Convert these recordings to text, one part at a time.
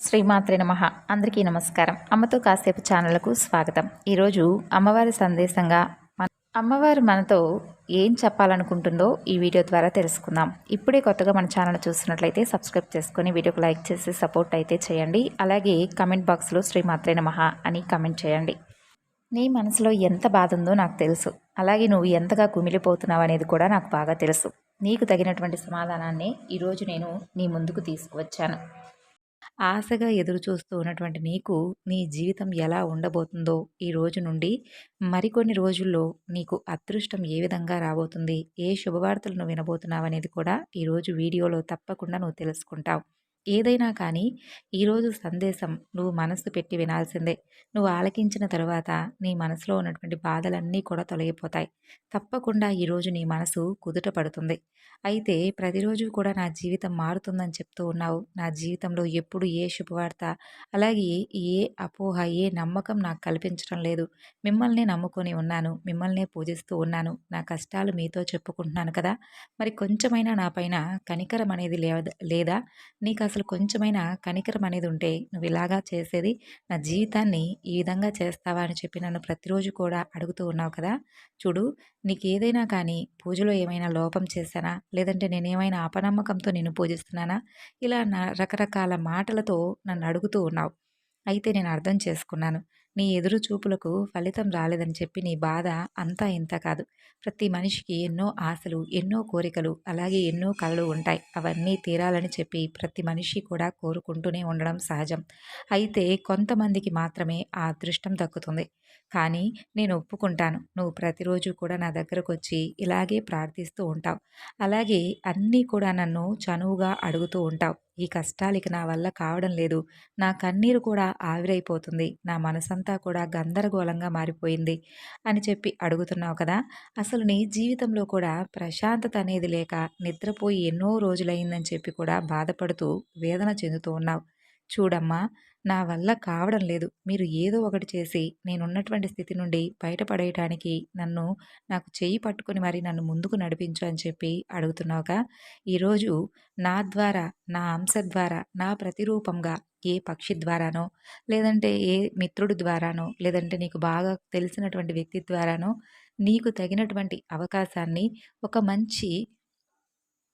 శ్రీమాత్రి నమ. అందరికీ నమస్కారం. అమ్మతో కాసేపు ఛానళ్ళకు స్వాగతం. ఈరోజు అమ్మవారి సందేశంగా మన అమ్మవారు మనతో ఏం చెప్పాలనుకుంటుందో ఈ వీడియో ద్వారా తెలుసుకుందాం. ఇప్పుడే కొత్తగా మన ఛానల్ చూస్తున్నట్లయితే సబ్స్క్రైబ్ చేసుకొని వీడియోకి లైక్ చేసి సపోర్ట్ అయితే చేయండి. అలాగే కమెంట్ బాక్స్లో శ్రీమాత్రే నమ అని కమెంట్ చేయండి. నీ మనసులో ఎంత బాధ ఉందో నాకు తెలుసు. అలాగే నువ్వు ఎంతగా కుమిలిపోతున్నావు అనేది కూడా నాకు బాగా తెలుసు. నీకు తగినటువంటి సమాధానాన్ని ఈరోజు నేను నీ ముందుకు తీసుకువచ్చాను. ఆశగా ఎదురుచూస్తూ ఉన్నటువంటి నీకు నీ జీవితం ఎలా ఉండబోతుందో ఈ రోజు నుండి మరికొన్ని రోజుల్లో నీకు అదృష్టం ఏ విధంగా రాబోతుంది ఏ శుభవార్తలు నువ్వు వినబోతున్నావు అనేది కూడా ఈరోజు వీడియోలో తప్పకుండా నువ్వు తెలుసుకుంటావు. ఏదైనా కానీ ఈరోజు సందేశం నువ్వు మనసు పెట్టి వినాల్సిందే. నువ్వు ఆలకించిన తర్వాత నీ మనసులో ఉన్నటువంటి బాధలన్నీ కూడా తొలగిపోతాయి. తప్పకుండా ఈరోజు నీ మనసు కుదుట పడుతుంది. అయితే ప్రతిరోజు కూడా నా జీవితం మారుతుందని చెప్తూ ఉన్నావు. నా జీవితంలో ఎప్పుడు ఏ శుభవార్త అలాగే ఏ అపోహ ఏ నమ్మకం నాకు కల్పించడం లేదు. మిమ్మల్ని నమ్ముకొని ఉన్నాను. మిమ్మల్నే పూజిస్తూ ఉన్నాను. నా కష్టాలు మీతో చెప్పుకుంటున్నాను కదా. మరి కొంచెమైనా నా పైన కనికరం అనేది లేదా నీకు అసలు కొంచెమైనా కనికరం అనేది ఉంటే నువ్వు ఇలాగా చేసేది నా జీవితాన్ని ఈ విధంగా చేస్తావా అని చెప్పి నన్ను ప్రతిరోజు కూడా అడుగుతూ ఉన్నావు కదా! చూడు నీకు ఏదైనా కానీ పూజలో ఏమైనా లోపం చేశానా? లేదంటే నేనేమైనా అపనమ్మకంతో నేను పూజిస్తున్నానా? ఇలా నా రకరకాల మాటలతో నన్ను అడుగుతూ ఉన్నావు. అయితే నేను అర్థం చేసుకున్నాను. నీ ఎదురు చూపులకు ఫలితం రాలేదని చెప్పి నీ బాధ అంతా ఇంత కాదు. ప్రతి మనిషికి ఎన్నో ఆశలు ఎన్నో కోరికలు అలాగే ఎన్నో కళలు ఉంటాయి. అవన్నీ తీరాలని చెప్పి ప్రతి మనిషి కూడా కోరుకుంటూనే ఉండడం సహజం. అయితే కొంతమందికి మాత్రమే ఆ అదృష్టం దక్కుతుంది. కానీ నేను ఒప్పుకుంటాను. నువ్వు ప్రతిరోజు కూడా నా దగ్గరకు వచ్చి ఇలాగే ప్రార్థిస్తూ ఉంటావు. అలాగే అన్నీ కూడా నన్ను చనువుగా అడుగుతూ ఉంటావు. ఈ కష్టాలకి నా వల్ల కావడం లేదు. నా కన్నీరు కూడా ఆవిరైపోతుంది. నా మనసంతా కూడా గందరగోళంగా మారిపోయింది అని చెప్పి అడుగుతున్నావు కదా! అసలు నీ జీవితంలో కూడా ప్రశాంతత అనేది లేక నిద్రపోయి ఎన్నో రోజులైందని చెప్పి కూడా బాధపడుతూ వేదన చెందుతూ ఉన్నావు. చూడమ్మా నా వల్ల కావడం లేదు. మీరు ఏదో ఒకటి చేసి నేనున్నటువంటి స్థితి నుండి బయటపడేయటానికి నన్ను నాకు చెయ్యి పట్టుకొని మరి నన్ను ముందుకు నడిపించు అని చెప్పి అడుగుతున్నావుగా. ఈరోజు నా ద్వారా నా అంశ ద్వారా నా ప్రతిరూపంగా ఏ పక్షి ద్వారానో లేదంటే ఏ మిత్రుడి ద్వారానో లేదంటే నీకు బాగా తెలిసినటువంటి వ్యక్తి ద్వారానో నీకు తగినటువంటి అవకాశాన్ని ఒక మంచి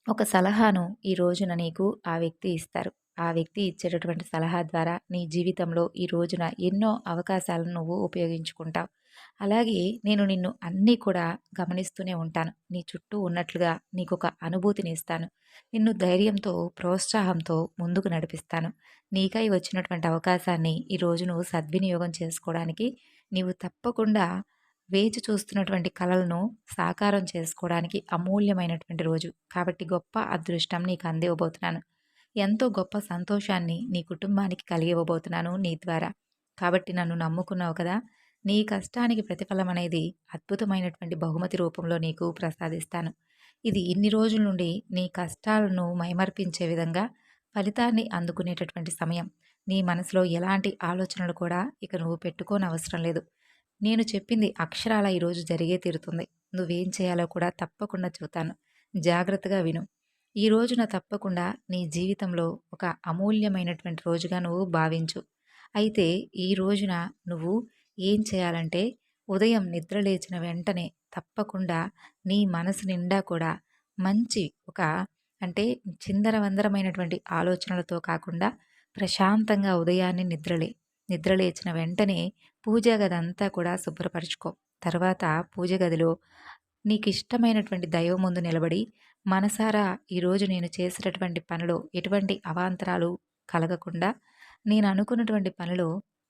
ఒక సలహాను ఈ రోజున నీకు ఆ వ్యక్తి ఇస్తారు. ఆ వ్యక్తి ఇచ్చేటటువంటి సలహా ద్వారా నీ జీవితంలో ఈ రోజున ఎన్నో అవకాశాలను నువ్వు ఉపయోగించుకుంటావు. అలాగే నేను నిన్ను అన్నీ కూడా గమనిస్తూనే ఉంటాను. నీ చుట్టూ ఉన్నట్లుగా నీకు ఒక అనుభూతిని ఇస్తాను. నిన్ను ధైర్యంతో ప్రోత్సాహంతో ముందుకు నడిపిస్తాను. నీకై వచ్చినటువంటి అవకాశాన్ని ఈ రోజు నువ్వు సద్వినియోగం చేసుకోవడానికి నీవు తప్పకుండా వేచి చూస్తున్నటువంటి కళలను సాకారం చేసుకోవడానికి అమూల్యమైనటువంటి రోజు. కాబట్టి గొప్ప అదృష్టం నీకు అందివ్వబోతున్నాను ఎంతో గొప్ప సంతోషాన్ని నీ కుటుంబానికి కలిగివ్వబోతున్నాను నీ ద్వారా. కాబట్టి నన్ను నమ్ముకున్నావు కదా. నీ కష్టానికి ప్రతిఫలం అనేది అద్భుతమైనటువంటి బహుమతి రూపంలో నీకు ప్రసాదిస్తాను. ఇది ఇన్ని రోజుల నుండి నీ కష్టాలను మైమర్పించే విధంగా ఫలితాన్ని అందుకునేటటువంటి సమయం. నీ మనసులో ఎలాంటి ఆలోచనలు కూడా ఇక నువ్వు పెట్టుకోనవసరం లేదు. నేను చెప్పింది అక్షరాల ఈరోజు జరిగే తీరుతుంది. నువ్వేం చేయాలో కూడా తప్పకుండా చూతాను జాగ్రత్తగా విను. ఈ రోజున తప్పకుండా నీ జీవితంలో ఒక అమూల్యమైనటువంటి రోజుగా నువ్వు భావించు. అయితే ఈ రోజున నువ్వు ఏం చేయాలంటే ఉదయం నిద్ర లేచిన వెంటనే తప్పకుండా నీ మనసు నిండా కూడా మంచి ఒక అంటే చిందరవందరమైనటువంటి ఆలోచనలతో కాకుండా ప్రశాంతంగా ఉదయాన్నే నిద్రలే. నిద్ర లేచిన వెంటనే పూజ గది అంతా కూడా శుభ్రపరచుకో. తర్వాత పూజ గదిలో నీకు ఇష్టమైనటువంటి దైవం ముందు నిలబడి మనసారా ఈరోజు నేను చేసినటువంటి పనిలో ఎటువంటి అవాంతరాలు కలగకుండా నేను అనుకున్నటువంటి పనిలో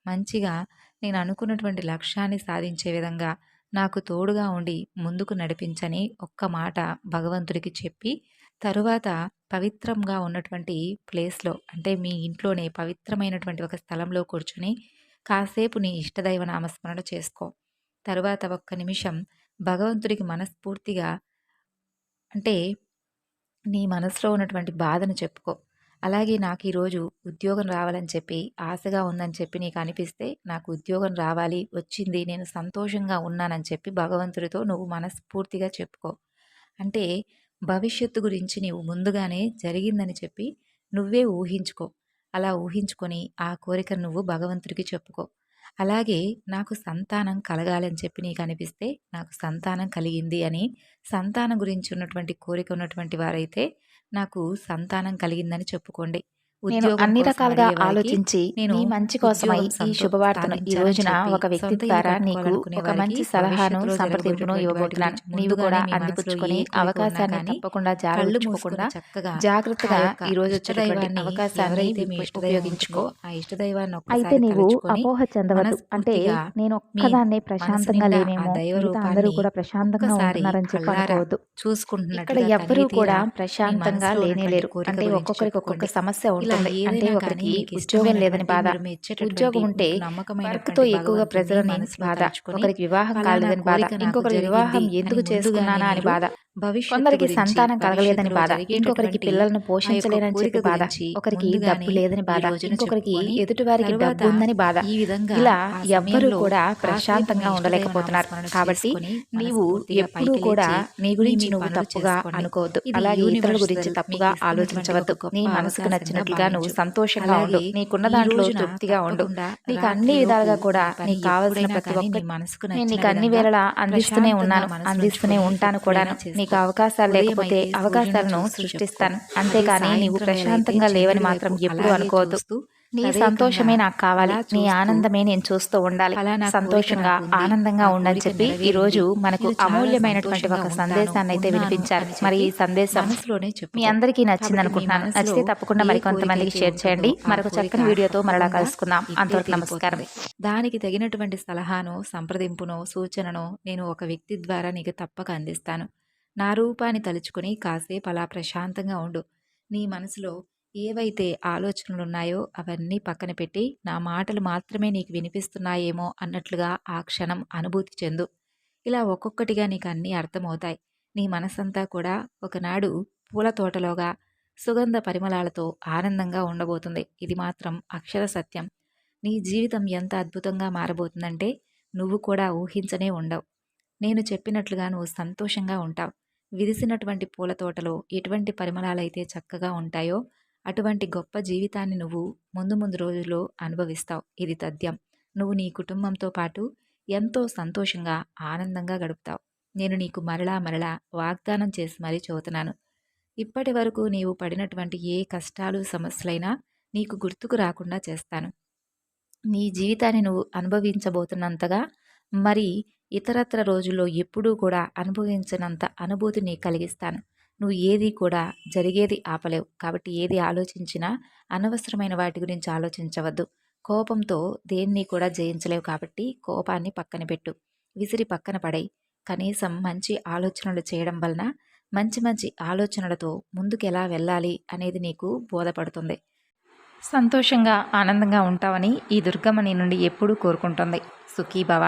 మంచిగా నేను అనుకున్నటువంటి లక్ష్యాన్ని సాధించే విధంగా నాకు తోడుగా ఉండి ముందుకు నడిపించని ఒక్క మాట భగవంతుడికి చెప్పి తరువాత పవిత్రంగా ఉన్నటువంటి ప్లేస్లో అంటే మీ ఇంట్లోనే పవిత్రమైనటువంటి ఒక స్థలంలో కూర్చుని కాసేపు నీ ఇష్టదైవ నామస్మరణ చేసుకో. తరువాత ఒక్క నిమిషం భగవంతుడికి మనస్ఫూర్తిగా అంటే నీ మనసులో ఉన్నటువంటి బాధను చెప్పుకో. అలాగే నాకు ఈరోజు ఉద్యోగం రావాలని చెప్పి ఆశగా ఉందని చెప్పి నీకు అనిపిస్తే నాకు ఉద్యోగం రావాలి వచ్చింది నేను సంతోషంగా ఉన్నానని చెప్పి భగవంతుడితో నువ్వు మనస్ఫూర్తిగా చెప్పుకో. అంటే భవిష్యత్తు గురించి నీవు ముందుగానే జరిగిందని చెప్పి నువ్వే ఊహించుకో. అలా ఊహించుకొని ఆ కోరిక నువ్వు భగవంతుడికి చెప్పుకో. అలాగే నాకు సంతానం కలగాలని చెప్పి నీకు అనిపిస్తే నాకు సంతానం కలిగింది అని సంతానం గురించి ఉన్నటువంటి కోరిక ఉన్నటువంటి వారైతే నాకు సంతానం కలిగిందని చెప్పుకోండి. నేను అన్ని రకాలుగా ఆలోచించి నేను నీ మంచి కోసమై ఈ శుభవార్తను ఈ రోజున ఒక వ్యక్తి ద్వారా నీకు ఒక మంచి సలహాను సంప్రదింపును ఇవ్వబోతున్నాను. నీవు కూడా అందిపుచ్చుకొని అవకాశాన్ని తప్పకుండా జాగ్రత్తకుండా జాగ్రత్తగా ఈ రోజు వచ్చేటటువంటి అవకాశాన్ని ఉపయోగించుకో. అయితే నీవు అపోహ చెందవద్దు. అంటే నేను ఒక్కదాన్నే ప్రశాంతంగా లేనేమో. అందరూ కూడా ప్రశాంతంగా ఉంటున్నారని చెప్పి అనుకోవద్దు. ఇక్కడ ఎవ్వరూ కూడా ప్రశాంతంగా మనసులో లేనే ఉన్నటువంటి లేరు. కోరిక అంటే ఒక్కొక్కరికి ఒక్కొక్క. సమస్య ఉంటుంది అంటే ఒకరికి ఉద్యోగం లేదని బాధ. ఉద్యోగం ఉంటే వర్క్తో ఎక్కువగా మనసులో బాధ. ఒకరికి వివాహం కాలేదని బాధ. ఇంకొకరి వివాహం ఎందుకు చేసుకున్నానా అని బాధ. కొందరికి సంతానం కలగలేదని బాధ. ఇంకొకరికి పిల్లలను పోషించలేనని కోరిక చెప్పి బాధ. ఒకరికి డబ్బు లేదని బాధ. ఇంకొకరికి ఎదుటివారికి తర్వాత డబ్బు ఉందని బాధ. ఈ విధంగా ఇలా ఎవ్వరూ సమయంలో కూడా ప్రశాంతంగా ఉండలేకపోతున్నారు. కాబట్టి నీవు ఎప్పుడూ కూడా నీ గురించి నువ్వు తప్పుగా. అనుకోవద్దు. అలాగే ఇతరుల గురించి తప్పుగా ఆలోచించవద్దు. నీ మనసుకు నచ్చినట్లుగా నువ్వు. సంతోషంగా ఉండు. నీకున్న దాంట్లో తృప్తిగా ఉండు. నీకు అన్ని విధాలుగా కూడా నీకు కావాల్సిన ప్రతి కానీ నీ ఒక్క మనసుకు నేను నీకు అన్ని వేళలా అందిస్తూనే ఉన్నాను. అందిస్తూనే ఉంటాను చేసుకో. నీకు అవకాశాలు లేకపోతే అవకాశాలను సృష్టిస్తాను. అంతేకాని నీవు ప్రశాంతంగా లేవని మాత్రం ఎప్పుడూ అనుకోవద్దు నీ సంతోషమే నాకు కావాలి నీ ఆనందమే నేను చూస్తూ ఉండాలి సంతోషంగా. ఆనందంగా ఉండని చెప్పి. ఈ రోజు మనకు అమూల్యమైనటువంటి ఒక సందేశాన్ని అయితే వినిపించారు మరి ఈ సందేశం. మీ అందరికీ నచ్చింది అనుకుంటున్నాను నచ్చితే తప్పకుండా మరి కొంతమందికి షేర్ చేయండి మరొక చక్కని వీడియోతో మరలా కలుసుకుందాం అంతవరకు నమస్కారం. దానికి తగినటువంటి సలహాను సంప్రదింపునో సూచననో నేను ఒక వ్యక్తి ద్వారా నీకు తప్పక అందిస్తాను నా రూపాన్ని తలుచుకుని కాసేపు అలా ప్రశాంతంగా ఉండు. నీ మనసులో ఏవైతే ఆలోచనలు ఉన్నాయో అవన్నీ పక్కన పెట్టి నా మాటలు మాత్రమే నీకు వినిపిస్తున్నాయేమో అన్నట్లుగా ఆ క్షణం అనుభూతి చెందు. ఇలా ఒక్కొక్కటిగా నీకు అన్నీ అర్థమవుతాయి. నీ మనసంతా కూడా ఒకనాడు పూల తోటలోగా సుగంధ పరిమళాలతో ఆనందంగా ఉండబోతుంది. ఇది మాత్రం అక్షర సత్యం. నీ జీవితం ఎంత అద్భుతంగా మారబోతుందంటే నువ్వు కూడా ఊహించనే ఉండవు. నేను చెప్పినట్లుగా నువ్వు సంతోషంగా ఉంటావు. విరిసినటువంటి పూల తోటలో ఎటువంటి పరిమళాలైతే చక్కగా ఉంటాయో అటువంటి గొప్ప జీవితాన్ని నువ్వు ముందు ముందు రోజుల్లో అనుభవిస్తావు. ఇది తథ్యం. నువ్వు నీ కుటుంబంతో పాటు ఎంతో సంతోషంగా ఆనందంగా గడుపుతావు. నేను నీకు మరలా మరలా వాగ్దానం చేసి మరీ చదువుతున్నాను ఇప్పటి వరకు నీవు పడినటువంటి ఏ కష్టాలు సమస్యలైనా నీకు గుర్తుకు రాకుండా చేస్తాను. నీ జీవితాన్ని నువ్వు అనుభవించబోతున్నంతగా మరి ఇతరత్ర రోజుల్లో ఎప్పుడూ కూడా అనుభవించినంత అనుభూతిని కలిగిస్తాను. నువ్వు ఏది కూడా జరిగేది ఆపలేవు. కాబట్టి ఏది ఆలోచించినా అనవసరమైన వాటి గురించి ఆలోచించవద్దు. కోపంతో దేన్ని కూడా జయించలేవు కాబట్టి కోపాన్ని పక్కన పెట్టు. విసిరి పక్కన పడై కనీసం మంచి ఆలోచనలు చేయడం వలన మంచి మంచి ఆలోచనలతో ముందుకు ఎలా వెళ్ళాలి అనేది నీకు బోధపడుతుంది. సంతోషంగా ఆనందంగా ఉంటావని ఈ దుర్గమ్మ నీ నుండి ఎప్పుడూ కోరుకుంటుంది. సుఖీభవ